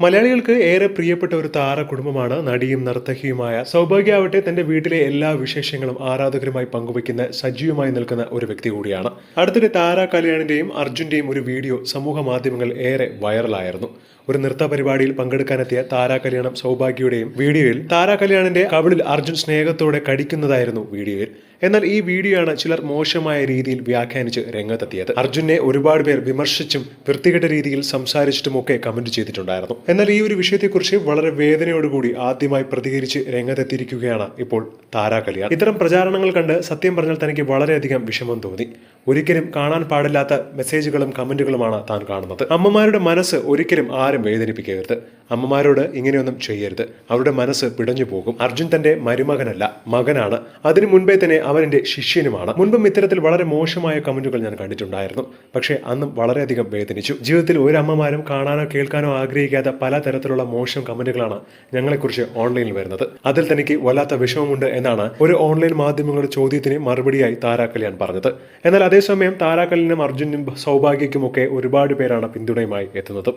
മലയാളികൾക്ക് ഏറെ പ്രിയപ്പെട്ട ഒരു താര കുടുംബമാണ് നടിയും നർത്തകിയുമായ സൗഭാഗ്യാവട്ടെ തന്റെ വീട്ടിലെ എല്ലാ വിശേഷങ്ങളും ആരാധകരുമായി പങ്കുവയ്ക്കുന്ന സജീവമായി നിൽക്കുന്ന ഒരു വ്യക്തി കൂടിയാണ്. അടുത്തിടെ താര കല്യാണിന്റെയും അർജുന്റെയും ഒരു വീഡിയോ സമൂഹ മാധ്യമങ്ങൾ ഏറെ വൈറലായിരുന്നു. ഒരു നൃത്ത പരിപാടിയിൽ പങ്കെടുക്കാനെത്തിയ താരാ കല്യാണം സൗഭാഗ്യയുടെയും വീഡിയോയിൽ താര കല്യാണിന്റെ കവിളിൽ അർജുൻ സ്നേഹത്തോടെ കടിക്കുന്നതായിരുന്നു വീഡിയോയിൽ. എന്നാൽ ഈ വീഡിയോയാണ് ചിലർ മോശമായ രീതിയിൽ വ്യാഖ്യാനിച്ച് രംഗത്തെത്തിയത്. അർജുനെ ഒരുപാട് പേർ വിമർശിച്ചും വൃത്തികെട്ട രീതിയിൽ സംസാരിച്ചിട്ടുമൊക്കെ കമന്റ് ചെയ്തിട്ടുണ്ടായിരുന്നു. എന്നാൽ ഈ ഒരു വിഷയത്തെക്കുറിച്ച് വളരെ വേദനയോടുകൂടി ആദ്യമായി പ്രതികരിച്ച് രംഗത്തെത്തിയിരിക്കുകയാണ് ഇപ്പോൾ താരാ കല്യാൺ. ഇത്തരം പ്രചാരണങ്ങൾ കണ്ട് സത്യം പറഞ്ഞാൽ തനിക്ക് വളരെയധികം വിഷമം തോന്നി. ഒരിക്കലും കാണാൻ പാടില്ലാത്ത മെസ്സേജുകളും കമന്റുകളുമാണ് താൻ കാണുന്നത്. അമ്മമാരുടെ മനസ്സ് ഒരിക്കലും ആരും വേദനിപ്പിക്കരുത്. അമ്മമാരോട് ഇങ്ങനെയൊന്നും ചെയ്യരുത്. അവരുടെ മനസ്സ് പിടഞ്ഞു പോകും. അർജുൻ തന്റെ മരുമകനല്ല മകനാണ്. അതിനു മുൻപേ തന്നെ അവൻ ശിഷ്യനുമാണ്. മുൻപും ഇത്തരത്തിൽ വളരെ മോശമായ കമന്റുകൾ ഞാൻ കണ്ടിട്ടുണ്ടായിരുന്നു. പക്ഷേ അന്നും വളരെയധികം വേദനിച്ചു. ജീവിതത്തിൽ ഒരു അമ്മമാരും കാണാനോ കേൾക്കാനോ ആഗ്രഹിക്കാത്ത പല തരത്തിലുള്ള മോശം കമന്റുകളാണ് ഞങ്ങളെക്കുറിച്ച് ഓൺലൈനിൽ വരുന്നത്. അതിൽ തനിക്ക് വല്ലാത്ത വിഷമമുണ്ട് എന്നാണ് ഒരു ഓൺലൈൻ മാധ്യമങ്ങളുടെ ചോദ്യത്തിന് മറുപടിയായി താരാ കല്യാൺ പറഞ്ഞത്. എന്നാൽ അതേസമയം താരാക്കലിനും അർജുനും സൗഭാഗ്യക്കുമൊക്കെ ഒരുപാട് പേരാണ് പിന്തുണയുമായി എത്തുന്നത്.